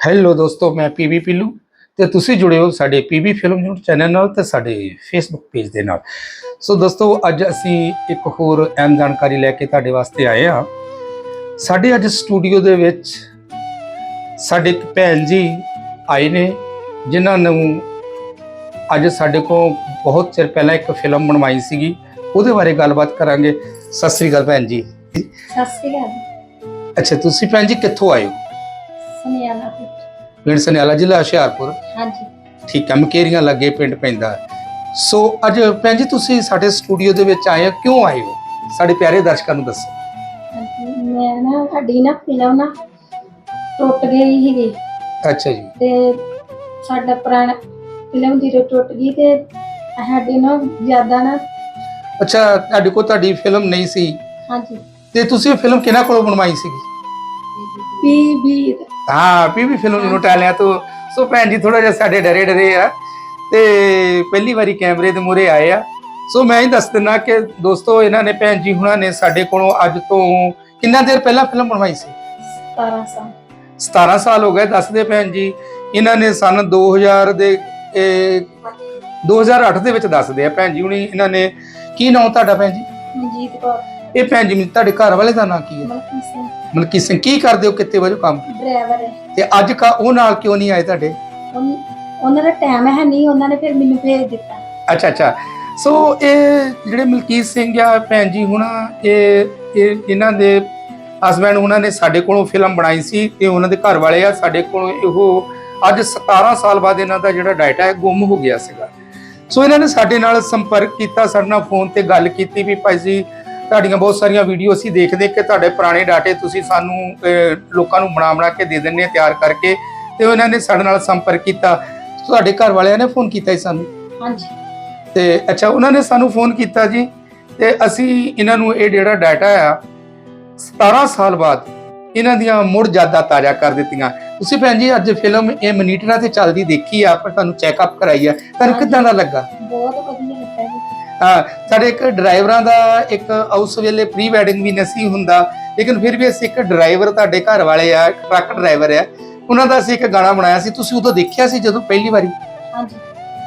Hello ਦੋਸਤੋ ਮੈਂ PV ਪਿੱਲੂ ਤੇ ਤੁਸੀਂ ਜੁੜੇ ਹੋ ਸਾਡੇ ਪੀਵੀ ਫਿਲਮ ਯੂਨਿਟ ਚੈਨਲ ਨਾਲ ਤੇ ਸਾਡੇ ਫੇਸਬੁੱਕ ਪੇਜ ਦੇ ਨਾਲ। ਸੋ ਦੋਸਤੋ ਅੱਜ ਅਸੀਂ ਇੱਕ ਹੋਰ ਅਹਿਮ ਜਾਣਕਾਰੀ ਲੈ ਕੇ ਤੁਹਾਡੇ ਵਾਸਤੇ ਆਏ ਹਾਂ। ਸਾਡੇ ਅੱਜ ਸਟੂਡੀਓ ਦੇ ਵਿੱਚ ਸਾਡੇ ਇੱਕ ਭੈਣ ਜੀ ਆਏ ਨੇ ਜਿਨ੍ਹਾਂ ਨੂੰ ਅੱਜ ਸਾਡੇ ਕੋਲ ਬਹੁਤ ਚਿਰ ਪਹਿਲਾਂ ਇੱਕ ਫਿਲਮ ਬਣਵਾਈ ਸੀਗੀ। ਉਹਦੇ ਬਾਰੇ ਗੱਲਬਾਤ ਕਰਾਂਗੇ। ਸਤਿ ਸ੍ਰੀ ਅਕਾਲ ਭੈਣ ਜੀ। ਸਤਿ ਸ਼੍ਰੀ ਅਕਾਲ। ਅੱਛਾ ਤੁਸੀਂ ਭੈਣ ਜੀ ਕਿੱਥੋਂ ਆਏ ਹੋ? ਸੁਨਿਆਲਾ ਪਿੰਡ ਸਨਿਆਲਾ ਜ਼ਿਲ੍ਹਾ ਹੁਸ਼ਿਆਰਪੁਰ। ਹਾਂਜੀ। ਠੀਕ ਹੈ ਮਕੇਰੀਆਂ ਲੱਗੇ ਪਿੰਡ ਪੈਂਦਾ। ਹੈ। ਸੋ ਅੱਜ ਭੈਣ ਜੀ ਤੁਸੀਂ ਸਾਡੇ ਸਟੂਡੀਓ ਦੇ ਵਿੱਚ ਆਏ ਹੋ ਕਿਉਂ ਆਏ ਹੋ? ਸਾਡੇ ਪਿਆਰੇ ਦਰਸ਼ਕਾਂ ਨੂੰ ਦੱਸੋ। ਹਾਂਜੀ, ਮੈਂ ਨਾ ਸਾਡੀ ਨਾ ਫਿਲਮ ਨਾ ਟੁੱਟ ਗਈ ਸੀਗੀ। ਅੱਛਾ ਜੀ। ਤੇ ਸਾਡਾ ਪੁਰਾਣਾ ਫਿਲਮ ਦੀ ਟੁੱਟ ਗਈ ਤੇ ਸਾਡੇ ਨਾ ਜ਼ਿਆਦਾ ਨਾ ਅੱਛਾ ਤੁਹਾਡੇ ਕੋਲ ਤੁਹਾਡੀ ਫਿਲਮ ਨਹੀਂ ਸੀ। ਹਾਂਜੀ। ਤੇ ਤੁਸੀਂ ਇਹ ਫਿਲਮ ਕਿਹਨਾਂ ਕੋਲੋਂ ਬਣਵਾਈ ਸੀਗੀ? ਵੀ ਵੀ ਹਾਂ ਪੀਵੀ ਫਿਲਮ ਯੂਨਿਟ ਵਾਲਿਆਂ ਤੋਂ। ਸੋ ਭੈਣ ਜੀ ਥੋੜਾ ਜਿਹਾ ਸਾਡੇ ਡਰੇ ਡਰੇ ਆ। ਤੇ ਪਹਿਲੀ ਵਾਰੀ ਕੈਮਰੇ ਦੇ ਮੂਹਰੇ ਆਏ ਆ। ਸੋ ਮੈਂ ਹੀ ਦੱਸ ਦਿੰਦਾ ਕਿ ਦੋਸਤੋ ਇਹਨਾਂ ਨੇ ਭੈਣ ਜੀ ਹੁਣਾਂ ਨੇ ਸਾਡੇ ਕੋਲੋਂ ਅੱਜ ਤੋਂ ਕਿੰਨਾ ਦੇਰ ਪਹਿਲਾਂ ਫਿਲਮ ਬਣਵਾਈ ਸੀ? 17 ਸਾਲ। 17 ਸਾਲ ਹੋ ਗਏ ਦੱਸਦੇ ਭੈਣ ਜੀ। ਇਹਨਾਂ ਨੇ ਸਨ 2000 ਦੇ ਇਹ 2008 ਦੇ ਵਿੱਚ ਦੱਸਦੇ ਆ ਭੈਣ ਜੀ ਹੁਣੀ ਇਹਨਾਂ ਨੇ ਕੀ ਨਾਮ ਤੁਹਾਡਾ ਭੈਣ ਜੀ? ਮਨਜੀਤ ਕੌਰ। ਇਹ ਭੈਣ ਜੀ ਤੁਹਾਡੇ ਘਰ ਵਾਲੇ ਦਾ ਨਾਂ ਕੀ ਹੈ? ਮਲਕੀ ਸਿੰਘ। ਮਲਕੀ ਸਿੰਘ ਕੀ ਕਰਦੇ ਹੋ? ਕਿੱਤੇ ਵਜੋਂ ਕੰਮ? ਡਰਾਈਵਰ ਹੈ। ਤੇ ਅੱਜ ਕਾ ਉਹ ਨਾਲ ਕਿਉਂ ਨਹੀਂ ਆਏ ਤੁਹਾਡੇ? ਉਨ- ਉਹਨਾਂ ਦਾ ਟਾਈਮ ਹੈ ਨਹੀਂ ਉਹਨਾਂ ਨੇ ਫਿਰ ਮੈਨੂੰ ਭੇਜ ਦਿੱਤਾ। ਅੱਛਾ ਅੱਛਾ। ਸੋ ਇਹ ਜਿਹੜੇ ਮਲਕੀਤ ਸਿੰਘ ਆ ਭੈਣ ਜੀ ਹੁਣਾ ਇਹ ਇਹ ਇਹਨਾਂ ਦੇ ਹਸਬੰਡ ਉਹਨਾਂ ਨੇ ਸਾਡੇ ਕੋਲੋਂ ਫਿਲਮ ਬਣਾਈ ਸੀ ਤੇ ਉਹਨਾਂ ਦੇ ਘਰ ਵਾਲੇ ਆ ਸਾਡੇ ਕੋਲੋਂ ਇਹੋ ਅੱਜ 17 ਸਾਲ ਬਾਅਦ ਇਹਨਾਂ ਦਾ ਜਿਹੜਾ ਡਾਟਾ ਹੈ ਗੁੰਮ ਹੋ ਗਿਆ ਸੀਗਾ। ਸੋ ਇਹਨਾਂ ਨੇ ਸਾਡੇ ਨਾਲ ਸੰਪਰਕ ਕੀਤਾ ਸਾਡੇ ਨਾਲ ਫੋਨ ਤੇ ਗੱਲ ਕੀਤੀ ਵੀ ਭਾਈ ਜੀ ਤੁਹਾਡੀਆਂ ਬਹੁਤ ਸਾਰੀਆਂ ਵੀਡੀਓ ਅਸੀਂ ਦੇਖਦੇ ਕਿ ਤੁਹਾਡੇ ਪੁਰਾਣੇ ਡਾਟੇ ਤੁਸੀਂ ਸਾਨੂੰ ਲੋਕਾਂ ਨੂੰ ਬਣਾ ਬਣਾ ਕੇ ਦੇ ਦਿੰਦੇ ਆ ਤਿਆਰ ਕਰਕੇ ਤੇ ਉਹਨਾਂ ਨੇ ਸਾਡੇ ਨਾਲ ਸੰਪਰਕ ਕੀਤਾ। ਤੁਹਾਡੇ ਘਰ ਵਾਲਿਆਂ ਨੇ ਫੋਨ ਕੀਤਾ ਸੀ ਸਾਨੂੰ? ਹਾਂਜੀ। ਤੇ ਅੱਛਾ ਉਹਨਾਂ ਨੇ ਸਾਨੂੰ ਫੋਨ ਕੀਤਾ ਜੀ ਤੇ ਅਸੀਂ ਇਹਨਾਂ ਨੂੰ ਇਹ ਜਿਹੜਾ ਡਾਟਾ ਆ 17 ਸਾਲ ਬਾਅਦ ਇਹਨਾਂ ਦੀਆਂ ਮੁੜ ਯਾਦਾਂ ਤਾਜ਼ਾ ਕਰ ਦਿੱਤੀਆਂ। ਤੁਸੀਂ ਭੈਣ ਜੀ ਅੱਜ ਫਿਲਮ ਇਹ ਮਨੀਟਰਾਂ ਤੇ ਚੱਲਦੀ ਦੇਖੀ ਆ ਪਰ ਤੁਹਾਨੂੰ ਚੈੱਕਅਪ ਕਰਾਈ ਆ। ਤੁਹਾਨੂੰ। ਕਿੱਦਾਂ ਦਾ ਲੱਗਾ? ਬਹੁਤ ਵਧੀਆ ਸਾਡੇ ਇੱਕ ਡਰਾਈਵਰਾਂ ਦਾ ਇੱਕ ਉਸ ਵੇਲੇ ਪ੍ਰੀ ਵੈਡਿੰਗ ਵੀ ਨਹੀਂ ਹੁੰਦਾ ਲੇਕਿਨ ਫਿਰ ਵੀ ਅਸੀਂ ਇੱਕ ਡਰਾਈਵਰ ਤੁਹਾਡੇ ਘਰ ਵਾਲੇ ਆ ਟਰੱਕ ਡਰਾਈਵਰ ਆ ਉਹਨਾਂ ਦਾ ਅਸੀਂ ਇੱਕ ਗਾਣਾ ਬਣਾਇਆ ਸੀ ਤੁਸੀਂ ਉਦੋਂ ਦੇਖਿਆ ਸੀ ਜਦੋਂ ਪਹਿਲੀ ਵਾਰੀ? ਹਾਂਜੀ।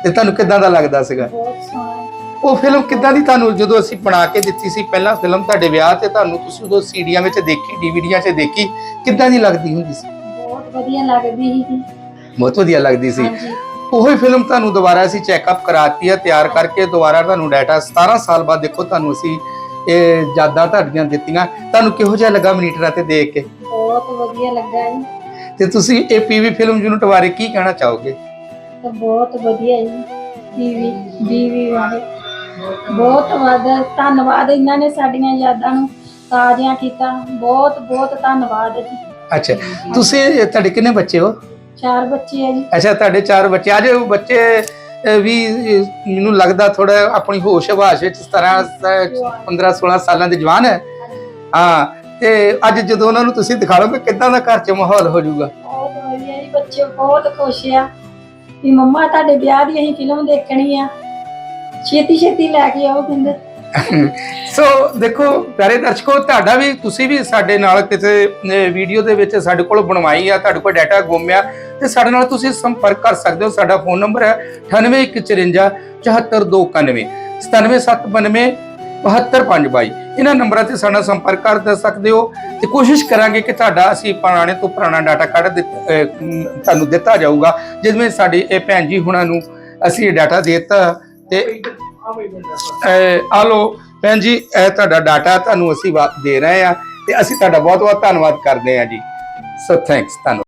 ਤੇ ਤੁਹਾਨੂੰ ਕਿੱਦਾਂ ਦਾ ਲੱਗਦਾ ਸੀਗਾ? ਬਹੁਤ ਸੋਹਣਾ। ਉਹ ਫਿਲਮ ਕਿੱਦਾਂ ਦੀ ਤੁਹਾਨੂੰ ਜਦੋਂ ਅਸੀਂ ਬਣਾ ਕੇ ਦਿੱਤੀ ਸੀ ਪਹਿਲਾਂ ਫਿਲਮ ਤੁਹਾਡੇ ਵਿਆਹ ਤੇ ਤੁਹਾਨੂੰ ਤੁਸੀਂ ਉਦੋਂ ਸੀਡੀਆਂ ਵਿੱਚ ਦੇਖੀ ਡੀਵੀਡੀਆਂ 'ਚ ਦੇਖੀ ਕਿੱਦਾਂ ਦੀ ਲੱਗਦੀ ਹੁੰਦੀ ਸੀ? ਬਹੁਤ ਵਧੀਆ ਲੱਗਦੀ ਸੀ। ਬਹੁਤ ਵਧੀਆ ਲੱਗਦੀ ਸੀ। ਉਹੀ ਫਿਲਮ ਤੁਹਾਨੂੰ ਦੁਬਾਰਾ ਅਸੀਂ ਚੈੱਕਅਪ ਕਰਾਤੀ ਆ ਤਿਆਰ ਕਰਕੇ ਦੁਬਾਰਾ ਤੁਹਾਨੂੰ ਡਾਟਾ 17 ਸਾਲ ਬਾਅਦ ਦੇਖੋ ਤੁਹਾਨੂੰ ਅਸੀਂ ਇਹ ਯਾਦਾਂ ਤੁਹਾਡੀਆਂ ਦਿੱਤੀਆਂ। ਤੁਹਾਨੂੰ ਕਿਹੋ ਜਿਹਾ ਲੱਗਾ ਮਨੀਟਰਾਂ ਤੇ ਦੇਖ ਕੇ? ਬਹੁਤ ਵਧੀਆ ਲੱਗਾ ਜੀ। ਤੇ ਤੁਸੀਂ ਇਹ ਪੀਵੀ ਫਿਲਮ ਯੂਨਿਟ ਬਾਰੇ ਕੀ ਕਹਿਣਾ ਚਾਹੋਗੇ? ਤੇ ਬਹੁਤ ਵਧੀਆ ਜੀ ਬੀਵੀ ਬੀਵੀ ਵਾਲੇ ਬਹੁਤ ਵੱਧ ਧੰਨਵਾਦ ਇਹਨਾਂ ਨੇ ਸਾਡੀਆਂ ਯਾਦਾਂ ਨੂੰ ਤਾਜ਼ੀਆਂ ਕੀਤਾ। ਬਹੁਤ ਬਹੁਤ ਧੰਨਵਾਦ ਜੀ। ਅੱਛਾ ਤੁਸੀਂ ਤੁਹਾਡੇ ਕਿੰਨੇ ਬੱਚੇ ਹੋ? ਚਾਰ ਬੱਚੇ ਆ ਜੀ। ਅੱਛਾ ਤੁਹਾਡੇ ਚਾਰ ਬੱਚੇ। ਅੱਜ ਉਹ ਬੱਚੇ ਅਹ, ਵੀ ਅਹ, ਮੈਨੂੰ ਲੱਗਦਾ ਥੋੜਾ ਆਪਣੀ ਹੋਸ਼ ਹਵਾਸ਼ ਵਿੱਚ 17 15 16 ਸਾਲਾਂ ਦੇ ਜਵਾਨ ਹੈ। ਹਾਂ ਤੇ ਅੱਜ ਜਦੋਂ ਉਹਨਾਂ ਨੂੰ ਤੁਸੀਂ ਦਿਖਾਓਗੇ ਕਿੱਦਾਂ ਦਾ ਘਰ 'ਚ ਮਾਹੌਲ ਹੋ ਜਾਊਗਾ। ਬਹੁਤ ਵਧੀਆ ਜੀ ਬੱਚੇ ਬਹੁਤ ਖੁਸ਼ ਆ। ਵੀ ਮੰਮਾ ਤੁਹਾਡੇ ਵਿਆਹ ਦੀ ਅਸੀਂ ਫਿਲਮ ਦੇਖਣੀ ਆ ਛੇਤੀ ਛੇਤੀ ਲੈ ਕੇ ਆਓ ਕਹਿੰਦੇ। ਸੋ ਦੇਖੋ, ਪਿਆਰੇ ਦਰਸ਼ਕੋ, ਤੁਹਾਡਾ ਵੀ, ਤੁਸੀਂ ਵੀ ਸਾਡੇ ਨਾਲ ਕਿਸੇ ਵੀਡੀਓ ਦੇ ਵਿੱਚ ਸਾਡੇ ਕੋਲ ਬਣਵਾਈ ਆ, ਤੁਹਾਡੇ ਕੋਲ ਡਾਟਾ ਗੁੰਮਿਆ, ਤੇ ਸਾਡੇ ਨਾਲ ਤੁਸੀਂ ਸੰਪਰਕ ਕਰ ਸਕਦੇ ਹੋ। ਸਾਡਾ ਫੋਨ ਨੰਬਰ ਹੈ 9854 74291 97792 72522 ਇਹਨਾਂ ਨੰਬਰਾਂ ਤੇ ਸਾਡਾ ਸੰਪਰਕ ਕਰ ਸਕਦੇ ਹੋ ਤੇ ਕੋਸ਼ਿਸ਼ ਕਰਾਂਗੇ ਕਿ ਤੁਹਾਡਾ ਅਸੀਂ ਪੁਰਾਣੇ ਤੋਂ ਪੁਰਾਣਾ ਡਾਟਾ ਕੱਢ ਤੁਹਾਨੂੰ ਦਿੱਤਾ ਜਾਊਗਾ। ਜਿਵੇਂ ਸਾਡੇ ਇਹ ਭੈਣ ਜੀ ਹੁਣਾਂ ਨੂੰ ਅਸੀਂ ਇਹ ਡਾਟਾ ਦਿੱਤਾ ਤੇ ਆ ਲੋ ਭੈਣ ਜੀ, ਇਹ ਤੁਹਾਡਾ ਡਾਟਾ ਤੁਹਾਨੂੰ ਅਸੀਂ ਵਾ- ਦੇ ਰਹੇ ਆ ਤੇ ਅਸੀਂ ਤੁਹਾਡਾ ਬਹੁਤ ਬਹੁਤ ਧੰਨਵਾਦ ਕਰਦੇ ਹਾਂ ਜੀ। ਸੋ ਥੈਂਕਸ ਧੰਨਵਾਦ।